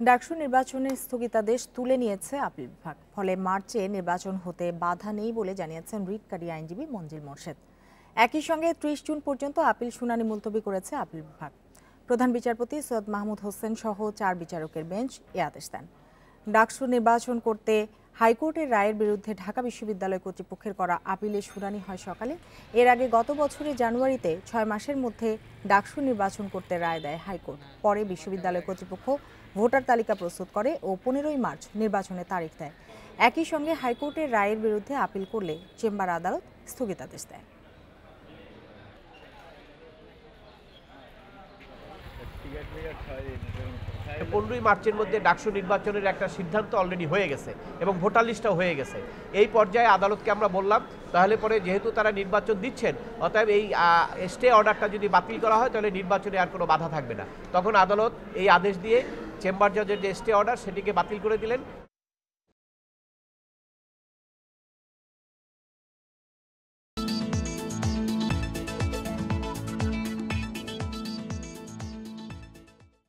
ডাকসু নির্বাচনের স্থগিতাদেশ তুলে নিয়েছে আপিল বিভাগ। ফলে মার্চে নির্বাচন হতে বাধা নেই বলে জানিয়েছেন রিটকারী আইনজীবী মঞ্জিল মোর্শেদ। একই সঙ্গে ত্রিশ জুন পর্যন্ত আপিল শুনানি মুলতবি করেছে আপিল বিভাগ। প্রধান বিচারপতি সৈয়দ মাহমুদ হোসেন সহ চার বিচারকের বেঞ্চ এ আদেশ দেন। ডাকসু নির্বাচন করতে হাইকোর্টের রায়ের বিরুদ্ধে ঢাকা বিশ্ববিদ্যালয় কর্তৃপক্ষের করা আপিলের শুনানি হয় সকালে। এর আগে গত বছরের জানুয়ারিতে ছয় মাসের মধ্যে ডাকসু নির্বাচন করতে রায় দেয় হাইকোর্ট। পরে বিশ্ববিদ্যালয় কর্তৃপক্ষ ভোটার তালিকা প্রস্তুত করে ও পনেরোই মার্চ নির্বাচনের তারিখ দেয়। একই সঙ্গে হাইকোর্টের রায়ের বিরুদ্ধে আপিল করলে চেম্বার আদালত স্থগিতাদেশ দেয়। পনেরোই মার্চের মধ্যে ডাকসু নির্বাচনের একটা সিদ্ধান্ত অলরেডি হয়ে গেছে এবং ভোটার লিস্টটাও হয়ে গেছে। এই পর্যায়ে আদালতকে আমরা বললাম, তাহলে পরে যেহেতু তারা নির্বাচন দিচ্ছেন, অতএব এই স্টে অর্ডারটা যদি বাতিল করা হয়, তাহলে নির্বাচনে আর কোনো বাধা থাকবে না। তখন আদালত এই আদেশ দিয়ে চেম্বার জজের যে স্টে অর্ডার সেটিকে বাতিল করে দিলেন।